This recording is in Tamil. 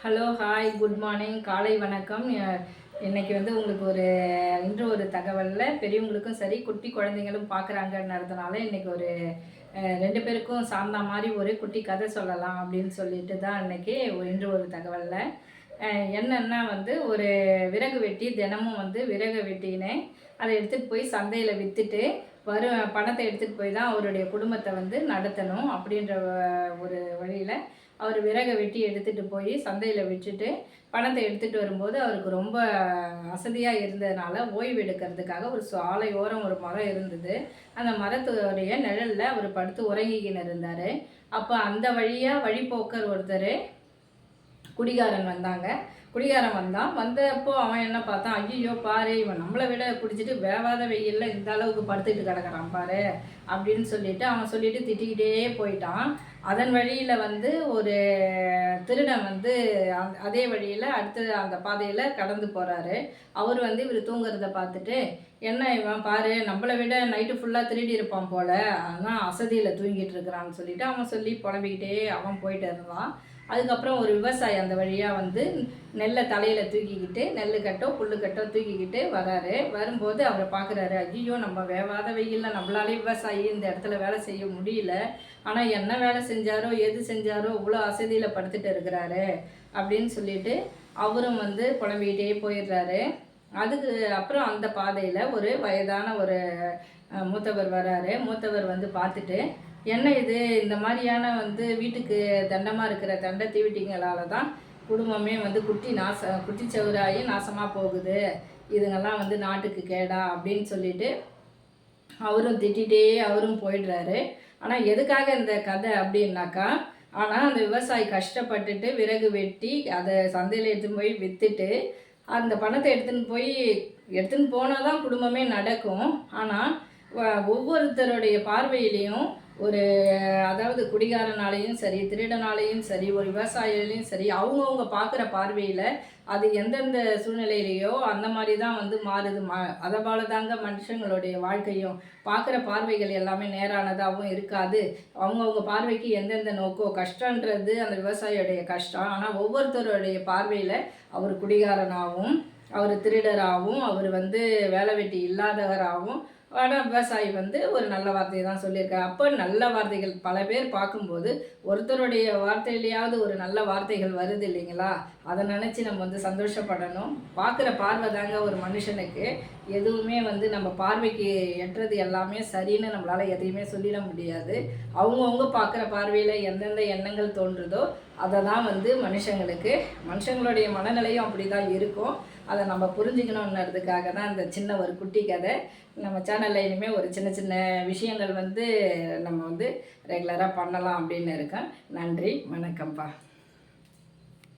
ஹலோ ஹாய் குட் மார்னிங் காலை வணக்கம். இன்றைக்கி இன்னைக்கு வந்து உங்களுக்கு ஒரு இன்று ஒரு தகவலில் பெரியவங்களுக்கும் சரி குட்டி குழந்தைங்களும் பார்க்குறாங்கன்றதுனால இன்னைக்கு ஒரு ரெண்டு பேருக்கும் சார்ந்த மாதிரி ஒரு குட்டி கதை சொல்லலாம் அப்படின்னு சொல்லிட்டு தான் இன்னைக்கு இன்று ஒரு தகவலில். என்னென்னா வந்து ஒரு விறகு வெட்டி தினமும் வந்து விறகு வெட்டினேன் அதை எடுத்துகிட்டு போய் சந்தையில் விற்றுட்டு வரும் பணத்தை எடுத்துகிட்டு போய் தான் அவருடைய குடும்பத்தை வந்து நடத்தணும் அப்படின்ற ஒரு வழியில் அவர் விறகை வெட்டி எடுத்துகிட்டு போய் சந்தையில் விட்டுட்டு பணத்தை எடுத்துகிட்டு வரும்போது அவருக்கு ரொம்ப அசதியாக இருந்ததுனால ஓய்வு எடுக்கிறதுக்காக ஒரு சாலை ஓரம் ஒரு மரம் இருந்தது. அந்த மரத்துடைய நிழலில் அவர் படுத்து உறங்கிக்கின்னு இருந்தார். அப்போ அந்த வழியாக வழிபோக்கர் ஒருத்தர் குடிகாரன் வந்தாங்க. குடிகாரன் வந்தான் வந்தப்போ அவன் என்ன பார்த்தான் ஐயோ பாரு இவன் நம்மளை விட குடிச்சிட்டு வேவாத வெயிலில் இந்த அளவுக்கு படுத்துக்கிட்டு கிடக்கிறான் பாரு அப்படின்னு சொல்லிட்டு அவன் சொல்லிட்டு திட்டிக்கிட்டே போயிட்டான். அதன் வழியில் வந்து ஒரு திருடன் வந்து அந்த- அதே வழியில் அடுத்து அந்த பாதையில் கடந்து போகிறாரு அவர் வந்து இவர் தூங்குறத பார்த்துட்டு என்ன இவன் பாரு நம்மளை விட நைட்டு ஃபுல்லாக திருடி இருப்பான் போல. ஆனால் அசதியில் தூங்கிட்டு இருக்கிறான்னு சொல்லிட்டு அவன் சொல்லி புலம்பிக்கிட்டே அவன் போயிட்டு இருந்தான். அதுக்கப்புறம் ஒரு விவசாயி அந்த வழியாக வந்து நெல்லை தலையில் தூக்கிக்கிட்டு நெல் கட்டோ புல்லு கட்டோ தூக்கிக்கிட்டு வராரு. வரும்போது அவரை பார்க்குறாரு ஐயோ நம்ம வேவாத வெயிலில் நம்மளாலே விவசாயி இந்த இடத்துல வேலை செய்ய முடியல. ஆனால் என்ன வேலை செஞ்சாரோ எது செஞ்சாரோ இவ்வளோ அசதியில் படுத்துட்டு இருக்கிறாரு அப்படின்னு சொல்லிட்டு அவரும் வந்து புலம்பிக்கிட்டே போயிடுறாரு. அதுக்கு அப்புறம் அந்த பாதையில் ஒரு வயதான ஒரு மூத்தவர் வராரு. மூத்தவர் வந்து பார்த்துட்டு என்ன இது? இந்த மாதிரியான வந்து வீட்டுக்கு தண்டமாக இருக்கிற தண்டை தீவிட்டிங்களால தான் குடும்பமே வந்து குட்டி நாச குட்டி சவுராகி நாசமாக போகுது. இதுங்கெல்லாம் வந்து நாட்டுக்கு கேடா அப்படின்னு சொல்லிட்டு அவரும் திட்டிகிட்டே அவரும் போயிடுறாரு. ஆனால் எதுக்காக இந்த கதை அப்படின்னாக்கா ஆனால் அந்த விவசாயி கஷ்டப்பட்டுட்டு விறகு வெட்டி அதை சந்தையில் எடுத்துன்னு போய் விற்றுட்டு அந்த பணத்தை எடுத்துன்னு போய் எடுத்துன்னு போனால் தான் குடும்பமே நடக்கும். ஆனால் ஒவ்வொருத்தருடைய பார்வையிலையும் ஒரு அதாவது குடிகாரனாலையும் சரி திருடனாலையும் சரி ஒரு விவசாயிலையும் சரி அவங்கவுங்க பார்க்குற பார்வையில் அது எந்தெந்த சூழ்நிலையிலையோ அந்த மாதிரி தான் வந்து மாறுது. மா அதை போல தாங்க மனுஷங்களுடைய வாழ்க்கையும். பார்க்குற பார்வைகள் எல்லாமே நேரானதாகவும் இருக்காது. அவங்கவுங்க பார்வைக்கு எந்தெந்த நோக்கோ கஷ்டன்றது அந்த விவசாயியுடைய கஷ்டம். ஆனால் ஒவ்வொருத்தருடைய பார்வையில் அவர் குடிகாரனாகவும் அவர் திருடராகவும் அவர் வந்து வேலை வெட்டி இல்லாதவராகவும் ஆனால் விவசாயி வந்து ஒரு நல்ல வார்த்தையை தான் சொல்லியிருக்காரு. அப்போ நல்ல வார்த்தைகள் பல பேர் பார்க்கும்போது ஒருத்தருடைய வார்த்தையிலையாவது ஒரு நல்ல வார்த்தைகள் வருது இல்லைங்களா? அதை நினச்சி நம்ம வந்து சந்தோஷப்படணும். பார்க்குற பார்வை தாங்க ஒரு மனுஷனுக்கு. எதுவுமே வந்து நம்ம பார்வைக்கு எட்டுறது எல்லாமே சரின்னு நம்மளால் எதையுமே சொல்லிட முடியாது. அவங்கவுங்க பார்க்குற பார்வையில் எந்தெந்த எண்ணங்கள் தோன்றுதோ அதை தான் வந்து மனுஷங்களுக்கு. மனுஷங்களுடைய மனநிலையும் அப்படி தான் இருக்கும். அதை நம்ம புரிஞ்சுக்கணுன்றதுக்காக தான் இந்த சின்ன ஒரு குட்டி கதை. நம்ம சேனலில் இனிமேல் ஒரு சின்ன சின்ன விஷயங்கள் வந்து நம்ம வந்து ரெகுலராக பண்ணலாம் அப்படின்னு இருக்கேன். நன்றி வணக்கம்ப்பா.